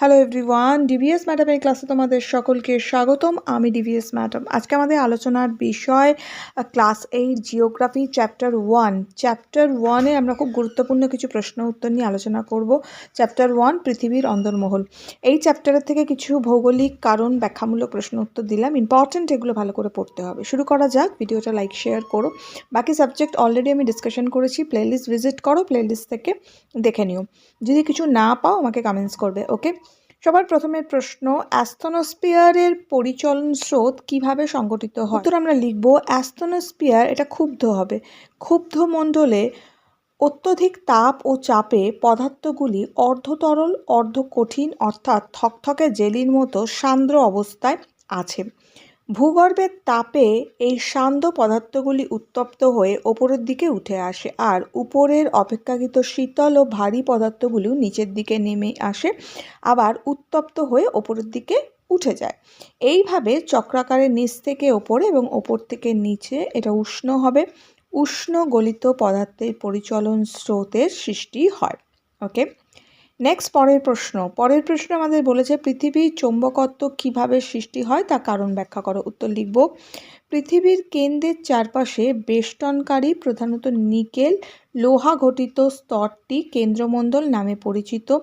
Hello everyone DVS ম্যাডামের ক্লাসে তোমাদের সকলকে স্বাগতম। আমি ডিভিএস ম্যাডাম আজকে আমাদের আলোচনার বিষয় class eight geography chapter one chapter ওয়ানে আমরা খুব গুরুত্বপূর্ণ কিছু প্রশ্ন উত্তর নিয়ে আলোচনা করব। চ্যাপ্টার ওয়ান পৃথিবীর অন্দরমহল। এই চ্যাপ্টারের থেকে কিছু ভৌগোলিক কারণ, ব্যাখ্যামূলক প্রশ্ন উত্তর দিলাম। ইম্পর্টেন্ট এগুলো ভালো করে পড়তে হবে। শুরু করা যাক। ভিডিওটা লাইক শেয়ার করো। বাকি সাবজেক্ট অলরেডি আমি ডিসকাশন করেছি। প্লেলিস্ট ভিজিট করো। প্লেলিস্ট থেকে দেখে নিও। যদি কিছু না পাও, আমাকে কমেন্টস করবে ওকে সবার প্রথমে প্রশ্ন অ্যাস্থনোস্পিয়ারের পরিচলন স্রোত কীভাবে সংগঠিত হয়? উত্তর আমরা লিখব অ্যাস্থনোস্পিয়ার এটা ক্ষুব্ধ হবে। ক্ষুব্ধ মণ্ডলে অত্যধিক তাপ ও চাপে পদার্থগুলি অর্ধতরল অর্ধ কঠিন অর্থাৎ থকথকে জেলির মতো সান্দ্র অবস্থায় আছে। ভূগর্ভের তাপে এই শান্ত পদার্থগুলি উত্তপ্ত হয়ে ওপরের দিকে উঠে আসে আর উপরের অপেক্ষাকৃত শীতল ও ভারী পদার্থগুলিও নিচের দিকে নেমে আসে, আবার উত্তপ্ত হয়ে ওপরের দিকে উঠে যায়। এইভাবে চক্রাকারে নিচ থেকে ওপরে এবং ওপর থেকে নিচে এটা উষ্ণ হবে। উষ্ণ গলিত পদার্থের পরিচলন স্রোতের সৃষ্টি হয়। ওকে? নেক্সট পরের প্রশ্ন। পরের প্রশ্ন আমাদের বলেছে, পৃথিবীর চৌম্বকত্ব কীভাবে সৃষ্টি হয় তা কারণ ব্যাখ্যা করো, উত্তর লিখব। পৃথিবীর কেন্দ্রের চারপাশে বেষ্টনকারী, প্রধানত নিকেল, লোহা ঘটিত স্তরটি কেন্দ্রমণ্ডল নামে পরিচিত।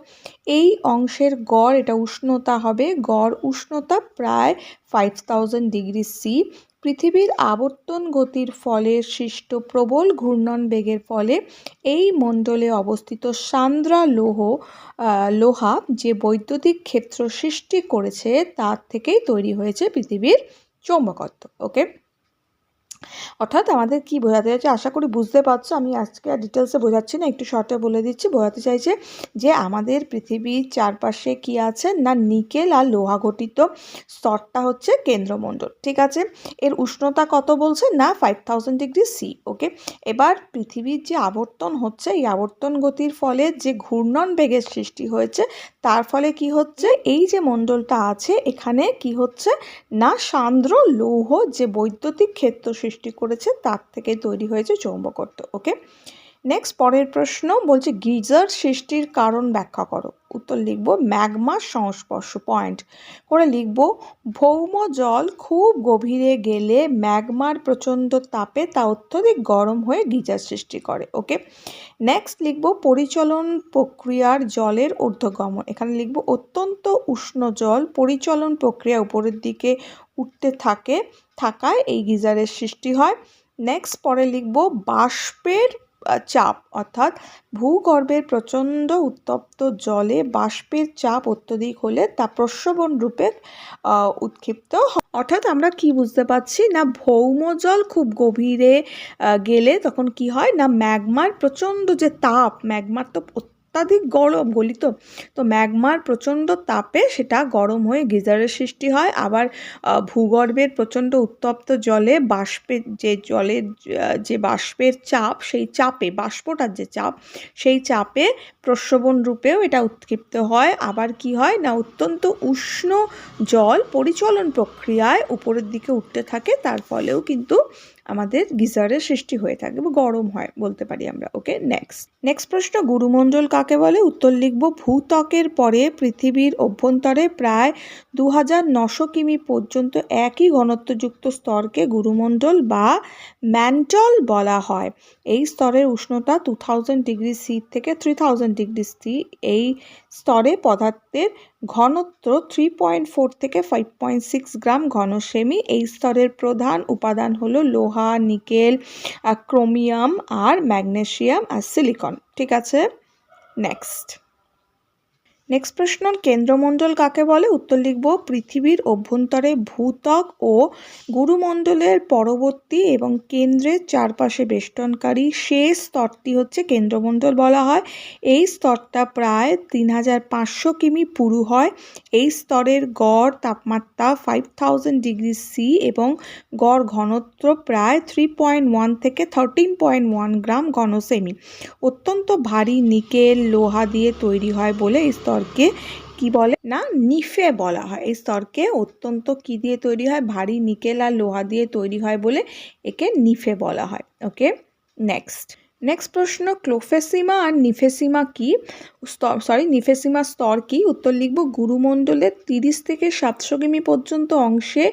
এই অংশের গড়, এটা উষ্ণতা হবে, গড় উষ্ণতা প্রায় ফাইভ ডিগ্রি সি পৃথিবীর আবর্তন গতির ফলে সৃষ্ট প্রবল ঘূর্ণন বেগের ফলে এই মণ্ডলে অবস্থিত সান্দ্রা লৌহ লোহা যে বৈদ্যুতিক ক্ষেত্র সৃষ্টি করেছে, তার থেকেই তৈরি হয়েছে পৃথিবীর চৌম্বকত্ব ওকে অর্থাৎ আমাদের কি বোঝাতে চাইছে? আশা করি বুঝতে পারছ। আমি আজকে আর ডিটেলসে বোঝাচ্ছি না, একটু শর্টে বলে দিচ্ছি। বোঝাতে চাইছে যে আমাদের পৃথিবীর চারপাশে কি আছে? না নিকেল আর লোহা ঘটিত স্তরটা হচ্ছে কেন্দ্রমণ্ডল, ঠিক আছে? এর উষ্ণতা কত বলছে? না five thousand degree C okay এবার পৃথিবীর যে আবর্তন হচ্ছে, এই আবর্তন গতির ফলে যে ঘূর্ণন বেগের সৃষ্টি হয়েছে, তার ফলে কি হচ্ছে? এই যে মণ্ডলটা আছে, এখানে কি হচ্ছে? না, সান্দ্র লৌহ যে বৈদ্যুতিক ক্ষেত্র সৃষ্টি করেছে, তার থেকে তৈরি হয়েছে চৌম্বকত্ব, ওকে? নেক্সট পরের প্রশ্ন বলছে, গিজার সৃষ্টির কারণ ব্যাখ্যা করো। উত্তর লিখব ম্যাগমার সংস্পর্শ পয়েন্ট করে লিখব, ভৌম জল খুব গভীরে গেলে ম্যাগমার প্রচণ্ড তাপে তা অত্যধিক গরম হয়ে গিজার সৃষ্টি করে, ওকে? নেক্সট লিখব, পরিচলন প্রক্রিয়ার জলের ঊর্ধ্বগমন। এখানে লিখব, অত্যন্ত উষ্ণ জল পরিচলন প্রক্রিয়া উপরের দিকে উঠতে থাকে, থাকায় এই গিজারের সৃষ্টি হয়। নেক্সট পরে লিখব বাষ্পের চাপ, অর্থাৎ ভূগর্ভের প্রচণ্ড উত্তপ্ত জলে বাষ্পের চাপ অত্যধিক হলে তা প্রস্রবণ রূপে উৎক্ষিপ্ত অর্থাৎ আমরা কি বুঝতে পারছি? না ভৌম জল খুব গভীরে গেলে তখন কি হয়? না ম্যাগমার প্রচণ্ড যে তাপ, ম্যাগমার তো অত্যাধিক গরম, গলিত। তো ম্যাগমার প্রচণ্ড তাপে সেটা গরম হয়ে গিজারের সৃষ্টি হয়। আবার ভূগর্ভের প্রচণ্ড উত্তপ্ত জলে বাষ্পের যে জলের যে বাষ্পের চাপ, সেই চাপে, বাষ্পটার যে চাপ, সেই চাপে প্রস্রবণ রূপেও এটা উৎক্ষিপ্ত হয়। আবার কি হয় না, অত্যন্ত উষ্ণ জল পরিচলন প্রক্রিয়ায় উপরের দিকে উঠতে থাকে, তার ফলেও কিন্তু আমাদের গিজারের সৃষ্টি হয়ে থাকে বা গরম হয় বলতে পারি আমরা ওকে নেক্সট নেক্সট প্রশ্ন, গুরুমণ্ডল কাকে বলে? উত্তর লিখব, ভূত্বকের পরে পৃথিবীর অভ্যন্তরে প্রায় দু হাজার নশো কিমি পর্যন্ত একই ঘনত্বযুক্ত স্তরকে গুরুমণ্ডল বা ম্যান্টল বলা হয়। এই স্তরের উষ্ণতা টু থাউজেন্ড ডিগ্রি সি থেকে থ্রি থাউজেন্ড ডিগ্রি সি এই স্তরে পদার্থের ঘনত্ব থ্রি পয়েন্ট ফোর থেকে ফাইভ পয়েন্ট সিক্স গ্রাম ঘন সেমি এই স্তরের প্রধান উপাদান হলো লোহা, নিকেল ক্রোমিয়াম আর ম্যাগনেশিয়াম আর সিলিকন। ঠিক আছে? নেক্সট নেক্সট প্রশ্ন, কেন্দ্রমণ্ডল কাকে বলে? উত্তর লিখব, পৃথিবীর অভ্যন্তরে ভূত্বক ও গুরুমণ্ডলের পরবর্তী এবং কেন্দ্রের চারপাশে বেষ্টনকারী শেষ স্তরটি হচ্ছে কেন্দ্রমণ্ডল বলা হয়। এই স্তরটা প্রায় তিন হাজার পাঁচশো কিমি পুরু হয়। এই স্তরের গড় তাপমাত্রা ফাইভ থাউজেন্ড ডিগ্রি সি এবং গড় ঘনত্ব প্রায় থ্রি পয়েন্ট ওয়ান থেকে থার্টিন পয়েন্ট ওয়ান গ্রাম ঘনসেমি। অত্যন্ত ভারী নিকেল লোহা দিয়ে তৈরি হয় বলে এই স্তর স্তরকে কি বলে? না, নিফে বলা হয়। এই স্তরকে অত্যন্ত কি দিয়ে তৈরি হয়? ভারী নিকেল আর লোহা দিয়ে তৈরি হয় বলে একে নিফে বলা হয়। ওকে, নেক্সট। নেক্সট প্রশ্ন, ক্লোফেসিমা আর নিফেসিমা কি? সরি নিফেসিমা স্তর কি? উত্তর লিখব, গুরুমণ্ডলের তিরিশ থেকে সাতশো কিমি পর্যন্ত অংশে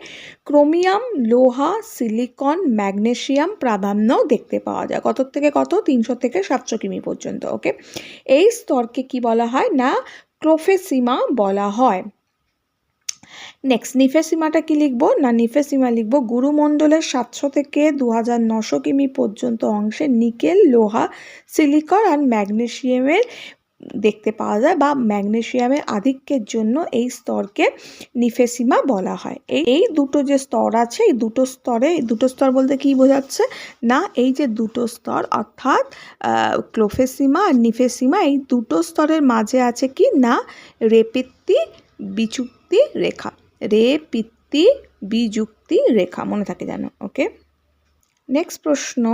ক্রোমিয়াম, লোহা, সিলিকন ম্যাগনেশিয়াম প্রাধান্য দেখতে পাওয়া যায়। কত থেকে কত? তিনশো থেকে সাতশো কিমি পর্যন্ত। ওকে, এই স্তরকে কি বলা হয়? না ক্লোফেসিমা বলা হয়। নেক্সট নিফেসিমাটা কি লিখব? না, নিফেসিমা লিখব গুরুমণ্ডলের সাতশো থেকে দু হাজার নশো কিমি পর্যন্ত অংশে নিকেল, লোহা সিলিকর আর ম্যাগনেসিয়ামের দেখতে পাওয়া যায় বা ম্যাগনেসিয়ামের আধিক্যের জন্য এই স্তরকে নিফেসিমা বলা হয়। এই দুটো যে স্তর আছে, এই দুটো স্তরে দুটো স্তর বলতে কি বোঝাচ্ছে? না, এই যে দুটো স্তর, অর্থাৎ ক্লোফেসিমা আর নিফেসিমা, এই দুটো স্তরের মাঝে আছে কি? না, রেপিত্তি বিচুক্তি রেখা। রেপিত্তি বিযুক্তি রেখা, মনে থাকে যেন, ওকে? নেক্সট প্রশ্ন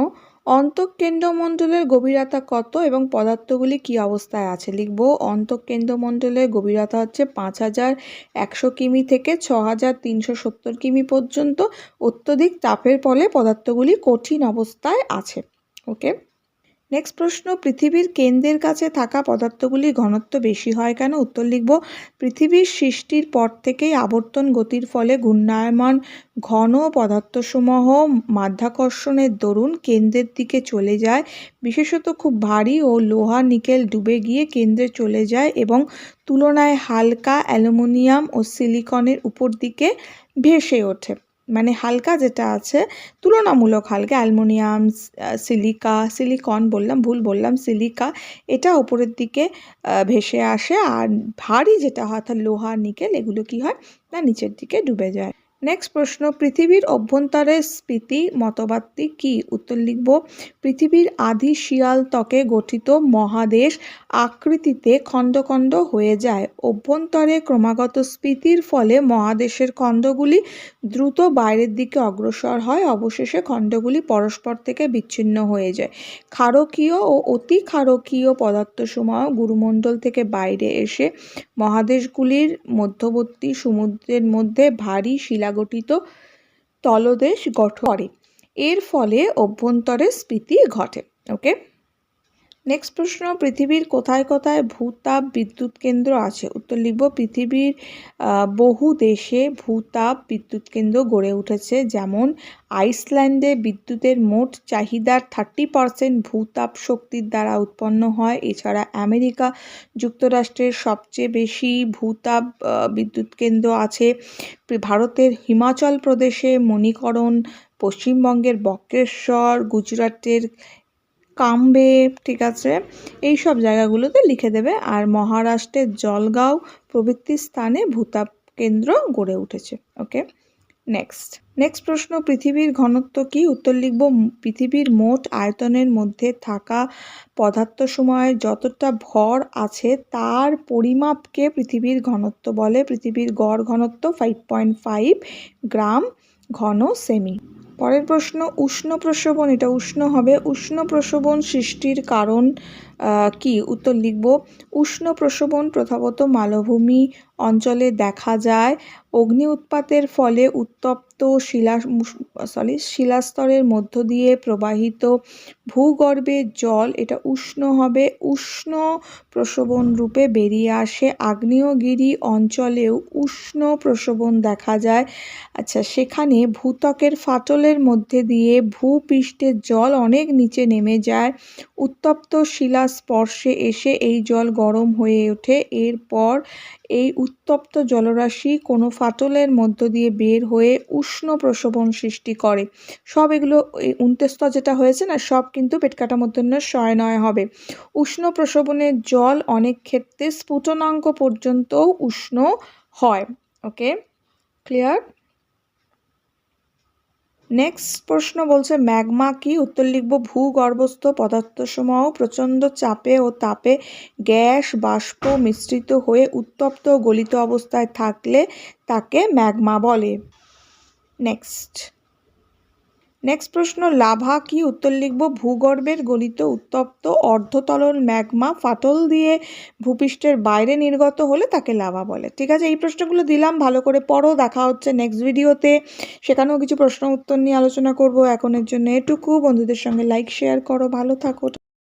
অন্তঃকেন্দ্রমণ্ডলের গভীরতা কত এবং পদার্থগুলি কি অবস্থায় আছে? লিখব, অন্তঃকেন্দ্রমণ্ডলের গভীরতা হচ্ছে পাঁচ হাজার একশো কিমি থেকে ছ হাজার তিনশো সত্তর কিমি পর্যন্ত। অত্যধিক তাপের ফলে পদার্থগুলি কঠিন অবস্থায় আছে। ওকে? নেক্সট প্রশ্ন, পৃথিবীর কেন্দ্রের কাছে থাকা পদার্থগুলির ঘনত্ব বেশি হয় কেন? উত্তর লিখব, পৃথিবীর সৃষ্টির পর থেকেই আবর্তন গতির ফলে ঘূর্ণায়মান ঘন পদার্থসমূহ মাধ্যাকর্ষণের দরুন কেন্দ্রের দিকে চলে যায়। বিশেষত খুব ভারী ও লোহা নিকেল ডুবে গিয়ে কেন্দ্রে চলে যায় এবং তুলনায় হালকা অ্যালুমিনিয়াম ও সিলিকনের উপর দিকে ভেসে ওঠে। মানে হালকা যেটা আছে, তুলনামূলক হালকা, অ্যালমোনিয়াম সিলিকা, সিলিকন বললাম, ভুল বললাম, সিলিকা, এটা ওপরের দিকে ভেসে আসে আর ভারী যেটা হয় অর্থাৎ লোহা নিকেল, এগুলো কি হয়? না, নিচের দিকে ডুবে যায়। নেক্সট প্রশ্ন, পৃথিবীর অভ্যন্তরের স্মৃতি মতবাদটি কি? উত্তর লিখব, পৃথিবীর আদি শিয়াল ত্বকে গঠিত মহাদেশ আকৃতিতে খণ্ড খণ্ড হয়ে যায়। অভ্যন্তরে ক্রমাগত স্ফীতির ফলে মহাদেশের খণ্ডগুলি দ্রুত বাইরের দিকে অগ্রসর হয়, অবশেষে খণ্ডগুলি পরস্পর থেকে বিচ্ছিন্ন হয়ে যায়। ক্ষারকীয় ও অতি ক্ষারকীয় পদার্থসমূহ গুরুমণ্ডল থেকে বাইরে এসে মহাদেশগুলির মধ্যবর্তী সমুদ্রের মধ্যে ভারী শিলাগঠিত তলদেশ গঠন করে। এর ফলে অভ্যন্তরে স্ফীতি ঘটে ওকে নেক্সট প্রশ্ন, পৃথিবীর কোথায় কোথায় ভূতাপ বিদ্যুৎ কেন্দ্র আছে? উত্তর লিখব, পৃথিবীর বহু দেশে ভূতাপ বিদ্যুৎ কেন্দ্র গড়ে উঠেছে। যেমন, আইসল্যান্ডে বিদ্যুতের মোট চাহিদার থার্টি পারসেন্ট ভূতাপ শক্তির দ্বারা উৎপন্ন হয়। এছাড়া আমেরিকা যুক্তরাষ্ট্রের সবচেয়ে বেশি ভূতাপ বিদ্যুৎ কেন্দ্র আছে। ভারতের হিমাচল প্রদেশে মণিকরণ, পশ্চিমবঙ্গের বক্রেশ্বর, গুজরাটের কাম্বে, ঠিক আছে? এই সব জায়গাগুলোতে লিখে দেবে। আর মহারাষ্ট্রের জলগাঁও প্রভৃতি স্থানে ভূতাপ কেন্দ্র গড়ে উঠেছে। ওকে? নেক্সট। নেক্সট প্রশ্ন, পৃথিবীর ঘনত্ব কি? উত্তর লিখব পৃথিবীর মোট আয়তনের মধ্যে থাকা পদার্থ সময় যতটা ভর আছে, তার পরিমাপকে পৃথিবীর ঘনত্ব বলে। পৃথিবীর গড় ঘনত্ব ফাইভ পয়েন্ট ফাইভ গ্রাম ঘন সেমি পরের প্রশ্ন, উষ্ণ প্রসবন এটা উষ্ণ হবে। উষ্ণ প্রসবন সৃষ্টির কারণ কি? উত্তর লিখব। উষ্ণ প্রসবন প্রথাগত মালভূমি অঞ্চলে দেখা যায়। অগ্নি উৎপাতের ফলে উত্তপ্ত শিলা সরি শিলাস্তরের মধ্য দিয়ে প্রবাহিত ভূগর্ভের জল, এটা উষ্ণ হবে। উষ্ণ প্রসবন রূপে বেরিয়ে আসে। আগ্নেয়গিরি অঞ্চলেও উষ্ণ প্রসবন দেখা যায়। আচ্ছা সেখানে ভূত্বকের ফাটলের মধ্যে দিয়ে ভূপৃষ্ঠের জল অনেক নিচে নেমে যায়। উত্তপ্ত শিলা স্পর্শে এসে এই জল গরম হয়ে ওঠে। এরপর এই উত্তপ্ত জলরাশি কোনো ফাটলের মধ্য দিয়ে বের হয়ে উষ্ণ প্রসবন সৃষ্টি করে। সব এগুলো এই উন্তেস্ত যেটা হয়েছে না, সব কিন্তু পেটকাটা মধ্যন্য শয় নয় হবে। উষ্ণ প্রসবনের জল অনেক ক্ষেত্রে স্ফুটনাঙ্ক পর্যন্ত উষ্ণ হয়। ওকে ক্লিয়ার নেক্সট প্রশ্ন বলছে, ম্যাগমা কি উত্তর লিখব, ভূগর্ভস্থ পদার্থসমূহ প্রচণ্ড চাপে ও তাপে গ্যাস, বাষ্প মিশ্রিত হয়ে উত্তপ্ত গলিত অবস্থায় থাকলে তাকে ম্যাগমা বলে। নেক্সট। নেক্সট প্রশ্ন, লাভা কি উত্তর লিখব? ভূগর্ভের গলিত উত্তপ্ত অর্ধতলন ম্যাগমা ফাটল দিয়ে ভূপৃষ্ঠের বাইরে নির্গত হলে তাকে লাভা বলে। ঠিক আছে, এই প্রশ্নগুলো দিলাম, ভালো করে পড়ো, দেখা হচ্ছে নেক্সট ভিডিওতে সেখানেও কিছু প্রশ্ন উত্তর নিয়ে আলোচনা করব। এখনের জন্য এটুকু। বন্ধুদের সঙ্গে লাইক শেয়ার করো। ভালো থাকো।